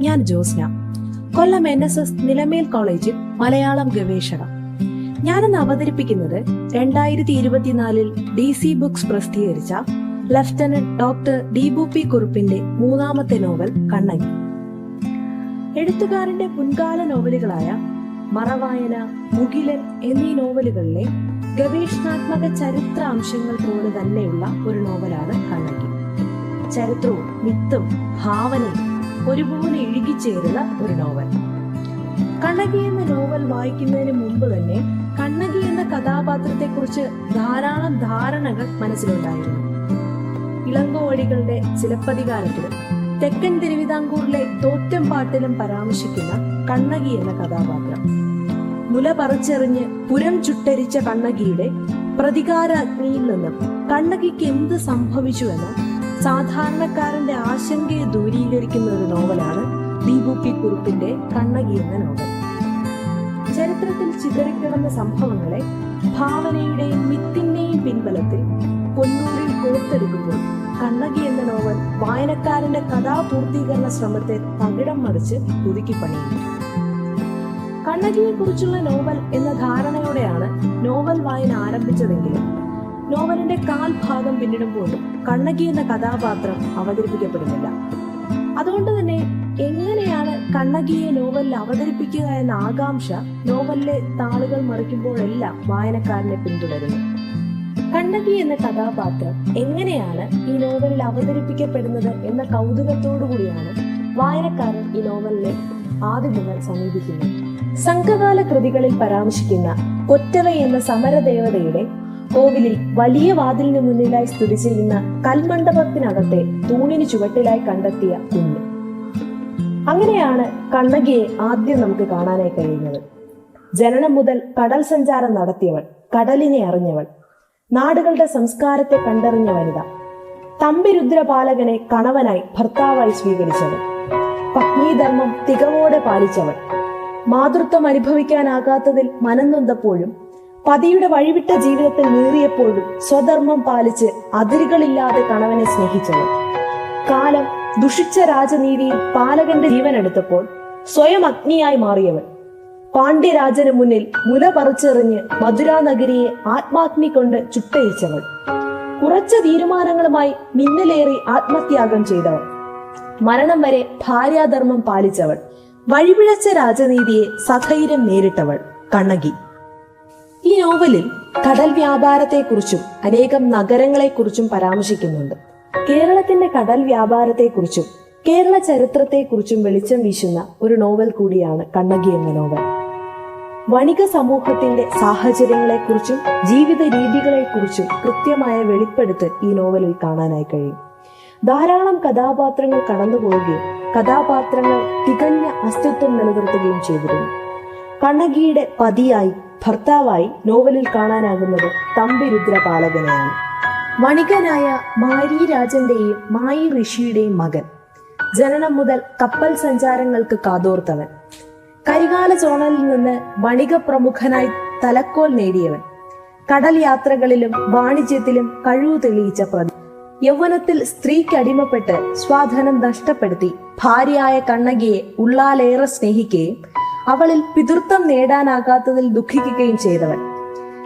ഞാൻ Josna. Kollam N S S Nilamel കോളേജിൽ മലയാളം ഗവേഷക ഞാനിന്ന് അവതരിപ്പിക്കുന്നത് രണ്ടായിരത്തി ഇരുപത്തിനാലിൽ ഡി സി ബുക്സ് പ്രസിദ്ധീകരിച്ച ലഫ്റ്റനന്റ് ഡോക്ടർ ഡീബു പി കുറുപ്പിന്റെ മൂന്നാമത്തെ നോവൽ കണ്ണകി എഴുത്തുകാരന്റെ മുൻകാല നോവലുകളായ മറവായന മുകിലൻ എന്നീ നോവലുകളിലെ ഗവേഷണാത്മക ചരിത്ര അംശങ്ങൾ പോലെ തന്നെയുള്ള ഒരു നോവലാണ് കണ്ണകി ചരിത്രവും മിത്തും ഭാവനയും ഒരുപോലെ ഇഴുകിച്ചേരുന്ന ഒരു നോവൽ. കണ്ണകി എന്ന നോവൽ വായിക്കുന്നതിന് മുമ്പ് തന്നെ കണ്ണകി എന്ന കഥാപാത്രത്തെ കുറിച്ച് ധാരാളം ധാരണകൾ മനസ്സിലുണ്ടായിരുന്നു. ഇളങ്കോവടികളുടെ ചിലപ്പതികാരത്തിലും തെക്കൻ തിരുവിതാംകൂറിലെ തോറ്റം പാട്ടിലും പരാമർശിക്കുന്ന കണ്ണകി എന്ന കഥാപാത്രം. മുല പറിച്ചെറിഞ്ഞ് പുരം ചുട്ടരിച്ച കണ്ണകിയുടെ പ്രതികാരാഗ്നിയിൽ നിന്നും കണ്ണകിക്ക് എന്ത് സംഭവിച്ചുവെന്ന് സാധാരണക്കാരന്റെ ആശങ്കയെ ദൂരീകരിക്കുന്ന ഒരു നോവലാണ് ദീപു പി കുറുപ്പിന്റെ കണ്ണകി എന്ന നോവൽ. ചരിത്രത്തിൽ ചിതറിക്കിടന്ന സംഭവങ്ങളെ ഭാവനയുടെയും മിത്തിന്റെയും പിൻബലത്തിൽ പൊന്നൂരിൽ കോർത്തെടുക്കുമ്പോൾ കണ്ണകി എന്ന നോവൽ വായനക്കാരന്റെ കഥാപൂർത്തീകരണ ശ്രമത്തെ തകിടം മറിച്ച് പുതുക്കി പണിയുന്നു. കണ്ണകിയെ കുറിച്ചുള്ള നോവൽ എന്ന ധാരണയോടെയാണ് നോവൽ വായന ആരംഭിച്ചതെങ്കിലും നോവലിന്റെ കാൽഭാഗം പിന്നിടുമ്പോഴും കണ്ണകി എന്ന കഥാപാത്രം അവതരിപ്പിക്കപ്പെടുന്നില്ല. അതുകൊണ്ട് തന്നെ എങ്ങനെയാണ് കണ്ണകിയെ നോവലിൽ അവതരിപ്പിക്കുക എന്ന ആകാംക്ഷ നോവലിലെ താളുകൾ മറിക്കുമ്പോഴെല്ലാം വായനക്കാരനെ പിന്തുടരുന്നു. കണ്ണകി എന്ന കഥാപാത്രം എങ്ങനെയാണ് ഈ നോവലിൽ അവതരിപ്പിക്കപ്പെടുന്നത് എന്ന കൗതുകത്തോടുകൂടിയാണ് വായനക്കാരൻ ഈ നോവലിനെ ആദ്യം മുതൽ സമീപിക്കുന്നത്. സംഘകാല കൃതികളിൽ പരാമർശിക്കുന്ന കൊറ്റവ എന്ന സമരദേവതയുടെ കോവിലിൽ വലിയ വാതിലിന് മുന്നിലായി സ്ഥിതി ചെയ്യുന്ന കൽമണ്ഡപത്തിനകത്തെ തൂണിന് ചുവട്ടിലായി കണ്ടെത്തിയ കുഞ്ഞ്. അങ്ങനെയാണ് കണ്ണകിയെ ആദ്യം നമുക്ക് കാണാനായി കഴിയുന്നത്. ജനനം മുതൽ കടൽ സഞ്ചാരം നടത്തിയവൾ കടലിനെ അറിഞ്ഞവൾ നാടുകളുടെ സംസ്കാരത്തെ കണ്ടറിഞ്ഞ വനിത തമ്പിരുദ്രപാലകനെ കണവനായി ഭർത്താവായി സ്വീകരിച്ചവൾ പത്നീധർമ്മം തികവോടെ പാലിച്ചവൾ മാതൃത്വം അനുഭവിക്കാനാകാത്തതിൽ മനംനൊന്തപ്പോഴും പതിയുടെ വഴിവിട്ട ജീവിതത്തിൽ നീറിയപ്പോഴും സ്വധർമ്മം പാലിച്ച് അതിരുകളില്ലാതെ കണവനെ സ്നേഹിച്ചവൾ കാലം ദുഷിച്ച രാജനീതിയിൽ പാലകന്റെ ജീവൻ എടുത്തപ്പോൾ സ്വയം അഗ്നിയായി മാറിയവൻ. പാണ്ഡ്യരാജന് മുന്നിൽ മുല പറിച്ചെറിഞ്ഞ് മധുരാ നഗരിയെ ആത്മാഗ്നി കൊണ്ട് ചുട്ടയിച്ചവൾ കുറച്ച തീരുമാനങ്ങളുമായി മിന്നലേറി ആത്മത്യാഗം ചെയ്തവൾ മരണം വരെ ഭാര്യാധർമ്മം പാലിച്ചവൾ. വഴിപിഴച്ച രാജനീതിയെ സധൈര്യം നേരിട്ടവൾ. കണ്ണകി. ഈ നോവലിൽ കടൽ വ്യാപാരത്തെക്കുറിച്ചും അനേകം നഗരങ്ങളെക്കുറിച്ചും പരാമർശിക്കുന്നുണ്ട്. കേരളത്തിന്റെ കടൽ വ്യാപാരത്തെക്കുറിച്ചും കേരള ചരിത്രത്തെക്കുറിച്ചും വെളിച്ചം വീശുന്ന ഒരു നോവൽ കൂടിയാണ് കണ്ണകി എന്ന നോവൽ. വണിക സമൂഹത്തിന്റെ സാഹചര്യങ്ങളെക്കുറിച്ചും ജീവിത രീതികളെക്കുറിച്ചും കൃത്യമായ വെളിപ്പെടുത്തൽ ഈ നോവലിൽ കാണാനായി കഴിയും. ധാരാളം കഥാപാത്രങ്ങൾ കടന്നുപോവുകയും കഥാപാത്രങ്ങൾ തികഞ്ഞ അസ്തിത്വം നിലനിർത്തുകയും ചെയ്തിരുന്നു. കണ്ണകിയുടെ പതിയായി ഭർത്താവായി നോവലിൽ കാണാനാകുന്നത് തമ്പി രുദ്രപാലകനെയാണ്. വണികനായ മാരി രാജന്റെയും മായി ഋഷിയുടെയും മകൻ. ജനനം മുതൽ കപ്പൽ സഞ്ചാരങ്ങൾക്ക് കാതോർത്തവൻ. കരികാല ചോണലിൽ നിന്ന് വണിക പ്രമുഖനായി തലക്കോൽ നേടിയവൻ. കടൽ യാത്രകളിലും വാണിജ്യത്തിലും കഴിവ് തെളിയിച്ച പ്രതി. യൗവനത്തിൽ സ്ത്രീക്ക് അടിമപ്പെട്ട് സ്വാധനം നഷ്ടപ്പെടുത്തി ഭാര്യയായ കണ്ണകിയെ ഉള്ളാലേറെ സ്നേഹിക്കുകയും അവളിൽ പിതൃത്വം നേടാനാകാത്തതിൽ ദുഃഖിക്കുകയും ചെയ്തവൻ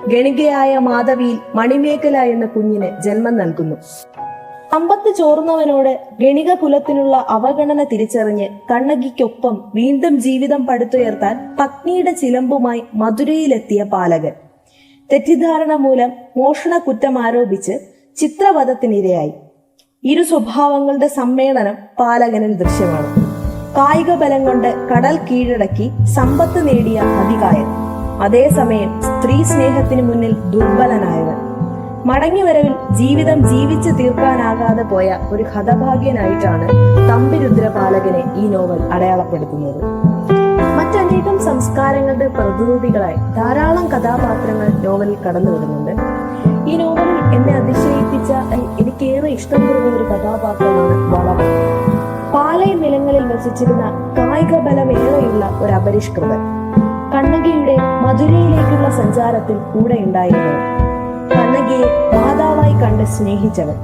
ഗണികയായ മാധവിയിൽ മണിമേഖല എന്ന കുഞ്ഞിന് ജന്മം നൽകുന്നു. സമ്പത്ത് ചോർന്നവനോട് ഗണിക കുലത്തിനുള്ള അവഗണന തിരിച്ചറിഞ്ഞ് കണ്ണകിക്കൊപ്പം വീണ്ടും ജീവിതം പടുത്തുയർത്താൻ പത്നിയുടെ ചിലമ്പുമായി മധുരയിലെത്തിയ പാലകൻ. തെറ്റിദ്ധാരണ മൂലം മോഷണ കുറ്റം ആരോപിച്ച് ചിത്രവധത്തിനിരയായി. ഇരു സ്വഭാവങ്ങളുടെ സമ്മേളനം പാലകനിൽ ദൃശ്യമാണ്. കായിക ബലം കൊണ്ട് കടൽ കീഴടക്കി സമ്പത്ത് നേടിയ അതികായൻ. അതേസമയം സ്ത്രീ സ്നേഹത്തിന് മുന്നിൽ ദുർബലനായവൻ. മടങ്ങിവരവിൽ ജീവിതം ജീവിച്ചു തീർക്കാനാകാതെ പോയ ഒരു ഹതഭാഗ്യനായിട്ടാണ് തമ്പിരുദ്രപാലകനെ ഈ നോവൽ അടയാളപ്പെടുത്തുന്നത്. മറ്റനേകം സംസ്കാരങ്ങളുടെ പ്രതിനിധികളായി ധാരാളം കഥാപാത്രങ്ങൾ നോവലിൽ കടന്നു വരുന്നുണ്ട് ഈ നോവലിൽ എന്നെ അതിശയിപ്പിച്ച എനിക്കേറെ ഇഷ്ടം തോന്നിയ ഒരു കഥാപാത്രമാണ് വളവൻ. പാലയ നിലങ്ങളിൽ വസിച്ചിരുന്ന കായിക ബലമേറെയുള്ള ഒരു അപരിഷ്കൃതൻ. കണ്ണകിയുടെ മധുരയിലേക്കുള്ള സഞ്ചാരത്തിൽ കൂടെ ഉണ്ടായിരുന്നു കണ്ണകിയെ മാതാവായി കണ്ട് സ്നേഹിച്ചവൻ.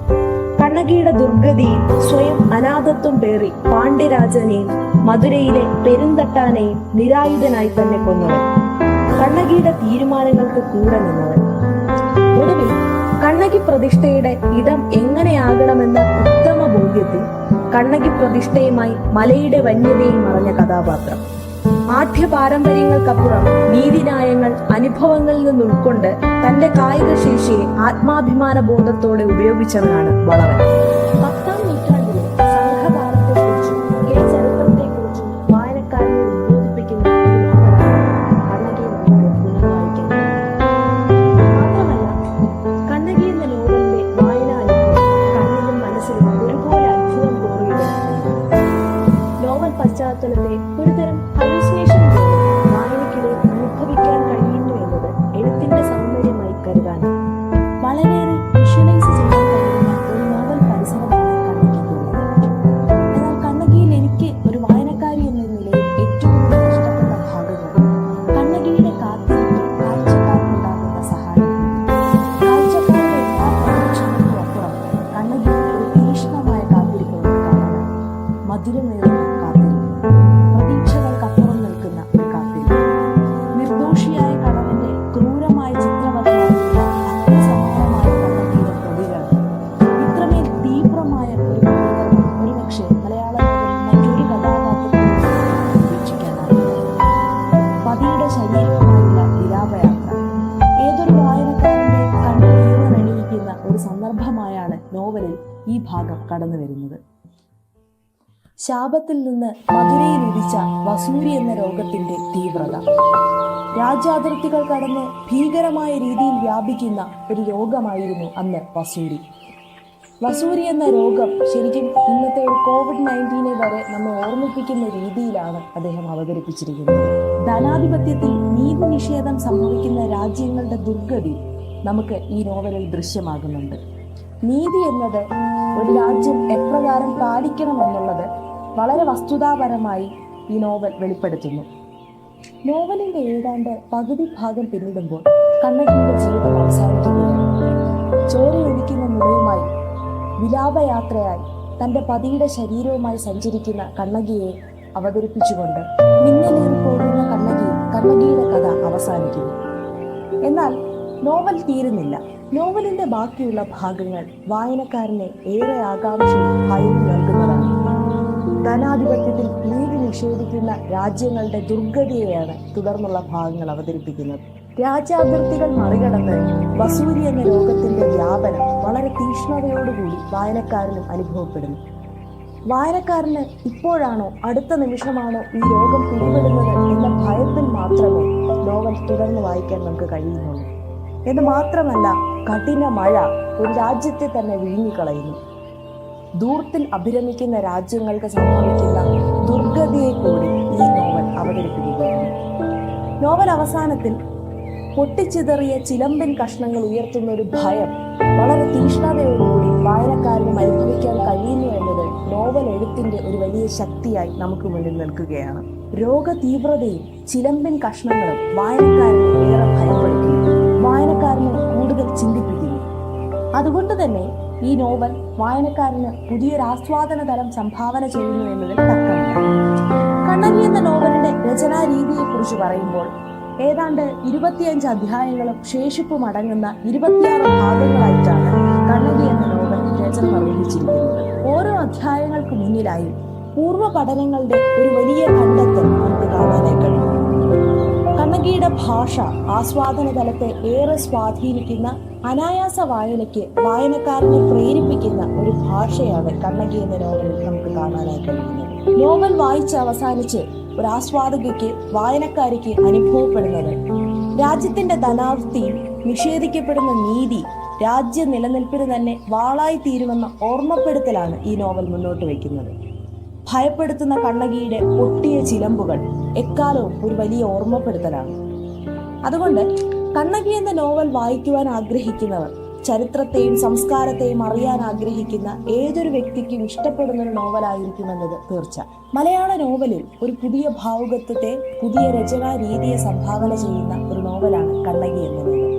കണ്ണകിയുടെ ദുർഗതിയിൽ സ്വയം അനാഥത്വം പേറി പാണ്ഡ്യരാജനെയും മധുരയിലെ പെരുന്തട്ടാനെയും നിരായുധനായി തന്നെ കൊന്നവൻ. കണ്ണകിയുടെ തീരുമാനങ്ങൾക്ക് കൂടെ നിന്നവൻ. ഒടുവിൽ കണ്ണകി പ്രതിഷ്ഠയുടെ ഇടം എങ്ങനെയാകണമെന്ന ഉത്തമ ബോധ്യത്തിൽ കണ്ണകി പ്രതിഷ്ഠയുമായി മലയുടെ വന്യതയും മറഞ്ഞ കഥാപാത്രം. ആഠ്യ പാരമ്പര്യങ്ങൾക്കപ്പുറം നീതിന്യായങ്ങൾ അനുഭവങ്ങളിൽ നിന്ന് ഉൾക്കൊണ്ട് തന്റെ കായിക ശേഷിയെ ആത്മാഭിമാന ബോധത്തോടെ ഉപയോഗിച്ചവനാണ് വളവൻ. സന്ദർഭമായാണ് നോവലിൽ ഈ ഭാഗം കടന്നു വരുന്നത്. ശാപത്തിൽ നിന്ന് മധുരയിൽ ഇടിച്ച വസൂരി എന്ന രോഗത്തിന്റെ തീവ്രത. രാജ്യാതിർത്തികൾ കടന്ന് ഭീകരമായ രീതിയിൽ വ്യാപിക്കുന്ന ഒരു രോഗമായിരുന്നു അന്ന് വസൂരി. വസൂരി എന്ന രോഗം ശരിക്കും ഇന്നത്തെ ഒരു കോവിഡ് നയന്റീനെ വരെ നമ്മെ ഓർമ്മിപ്പിക്കുന്ന രീതിയിലാണ് അദ്ദേഹം അവതരിപ്പിച്ചിരിക്കുന്നത്. ധനാധിപത്യത്തിൽ നീതി നിഷേധം സംഭവിക്കുന്ന രാജ്യങ്ങളുടെ ദുർഗതി നമുക്ക് ഈ നോവലിൽ ദൃശ്യമാകുന്നുണ്ട്. നീതി എന്നത് ഒരു രാജ്യം എപ്രകാരം പാലിക്കണമെന്നുള്ളത് വളരെ വസ്തുതാപരമായി ഈ നോവൽ വെളിപ്പെടുത്തുന്നു. നോവലിന്റെ ഏതാണ്ട് പകുതി ഭാഗം പിന്നിടുമ്പോൾ കണ്ണകിയുടെ ജീവിതം അവസാനിക്കുകയാണ് ചോരയൊഴിക്കുന്ന മുറിയുമായി വിലാപയാത്രയായി തന്റെ പതിയുടെ ശരീരവുമായി സഞ്ചരിക്കുന്ന കണ്ണകിയെ അവതരിപ്പിച്ചുകൊണ്ട് മിന്നലേറി പോകുന്ന കണ്ണകി കണ്ണകിയുടെ കഥ അവസാനിക്കുന്നു. എന്നാൽ നോവൽ തീരുന്നില്ല. നോവലിന്റെ ബാക്കിയുള്ള ഭാഗങ്ങൾ വായനക്കാരനെ ഏറെ ആകാംക്ഷയും ഭയവും നൽകുന്നതാണ്. ധനാധിപത്യത്തിൽ നീതി നിഷേധിക്കുന്ന രാജ്യങ്ങളുടെ ദുർഗതിയെയാണ് തുടർന്നുള്ള ഭാഗങ്ങൾ അവതരിപ്പിക്കുന്നത്. രാജ്യാതിർത്തികൾ മറികടന്ന് വസൂരി എന്ന രോഗത്തിന്റെ വ്യാപനം വളരെ തീക്ഷ്ണതയോടുകൂടി വായനക്കാരനും അനുഭവപ്പെടുന്നു. വായനക്കാരന് ഇപ്പോഴാണോ അടുത്ത നിമിഷമാണോ ഈ രോഗം പിടിപെടുന്നത് എന്ന ഭയത്തിൽ മാത്രമേ നോവൽ തുടർന്ന് വായിക്കാൻ നമുക്ക് കഴിയുന്നുള്ളൂ. എന്ന് മാത്രമല്ല കഠിന മഴ ഒരു രാജ്യത്തെ തന്നെ വിഴുങ്ങിക്കളയുന്നു. ദൂർത്തിൽ അഭിരമിക്കുന്ന രാജ്യങ്ങൾക്ക് സംഭവിക്കുന്ന ദുർഗതിയെ കൂടി ഈ നോവൽ അവതരിപ്പിക്കുകയാണ്. നോവൽ അവസാനത്തിൽ പൊട്ടിച്ചിതറിയ ചിലമ്പൻ കഷ്ണങ്ങൾ ഉയർത്തുന്ന ഒരു ഭയം വളരെ തീഷ്ണതയോടുകൂടി വായനക്കാരന് അനുഭവിക്കാൻ കഴിയുന്നു എന്നത് നോവൽ എഴുത്തിന്റെ ഒരു വലിയ ശക്തിയായി നമുക്ക് മുന്നിൽ നിൽക്കുകയാണ്. രോഗതീവ്രതയും ചിലമ്പൻ കഷ്ണങ്ങളും വായനക്കാരനെ ഏറെ ഭയപ്പെടുത്തുന്നു. അതുകൊണ്ട് തന്നെ ഈ നോവൽ വായനക്കാരന് പുതിയൊരു തലം സംഭാവന ചെയ്യുന്നു എന്നതിൽ തർക്കമില്ല. കണ്ണകി എന്ന നോവലിന്റെ രചനാ രീതിയെക്കുറിച്ച് പറയുമ്പോൾ ഏതാണ്ട് ഇരുപത്തിയഞ്ച് അധ്യായങ്ങളും ശേഷിപ്പും അടങ്ങുന്ന ഇരുപത്തിയാറ് ഭാഗങ്ങളായിട്ടാണ് കണ്ണകി എന്ന നോവൽ രചന നിർവഹിച്ചിരിക്കുന്നത്. ഓരോ അധ്യായങ്ങൾക്ക് മുന്നിലായി പൂർവ പഠനങ്ങളുടെ ഒരു വലിയ കണ്ടെത്തൽ നമുക്ക് കാണാനായി കഴിയും. കണ്ണകിയുടെ ഭാഷ ആസ്വാദന തലത്തെ ഏറെ സ്വാധീനിക്കുന്ന അനായാസ വായനയ്ക്ക് വായനക്കാരനെ പ്രേരിപ്പിക്കുന്ന ഒരു ഭാഷയാണ് കണ്ണകി എന്ന നോവലിൽ നമുക്ക് കാണാനായി കഴിയുന്നത്. നോവൽ വായിച്ച് അവസാനിച്ച് ഒരു ആസ്വാദകയ്ക്ക് വായനക്കാരിക്ക് അനുഭവപ്പെടുന്നത് രാജ്യത്തിന്റെ ധനാവൃത്തിയും നിഷേധിക്കപ്പെടുന്ന നീതി രാജ്യ നിലനിൽപ്പിന് തന്നെ വാളായി തീരുമെന്ന ഓർമ്മപ്പെടുത്തലാണ് ഈ നോവൽ മുന്നോട്ട് വയ്ക്കുന്നത്. ഭയപ്പെടുത്തുന്ന കണ്ണകിയുടെ പൊട്ടിയ ചിലമ്പുകൾ എക്കാലവും ഒരു വലിയ ഓർമ്മപ്പെടുത്തലാണ്. അതുകൊണ്ട് കണ്ണകി എന്ന നോവൽ വായിക്കുവാൻ ആഗ്രഹിക്കുന്നവർ ചരിത്രത്തെയും സംസ്കാരത്തെയും അറിയാൻ ആഗ്രഹിക്കുന്ന ഏതൊരു വ്യക്തിക്കും ഇഷ്ടപ്പെടുന്ന ഒരു നോവലായിരിക്കുമെന്നത് തീർച്ച മലയാള നോവലിൽ ഒരു പുതിയ ഭാവുകത്വത്തെ പുതിയ രചനാ രീതിയെ സംഭാവന ചെയ്യുന്ന ഒരു നോവലാണ് കണ്ണകി എന്ന നോവൽ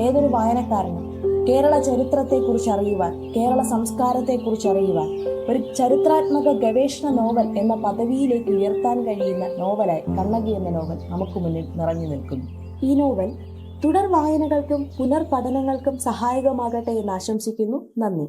ഏതൊരു വായനക്കാരനും കേരള ചരിത്രത്തെക്കുറിച്ച് അറിയുവാൻ കേരള സംസ്കാരത്തെക്കുറിച്ച് അറിയുവാൻ ഒരു ചരിത്രാത്മക ഗവേഷണ നോവൽ എന്ന പദവിയിലേക്ക് ഉയർത്താൻ കഴിയുന്ന നോവലായി കണ്ണകി എന്ന നോവൽ നമുക്ക് മുന്നിൽ നിറഞ്ഞു നിൽക്കുന്നു. ഈ നോവൽ തുടർ വായനകൾക്കും പുനർപഠനങ്ങൾക്കും സഹായകമാകട്ടെ എന്ന് ആശംസിക്കുന്നു. നന്ദി.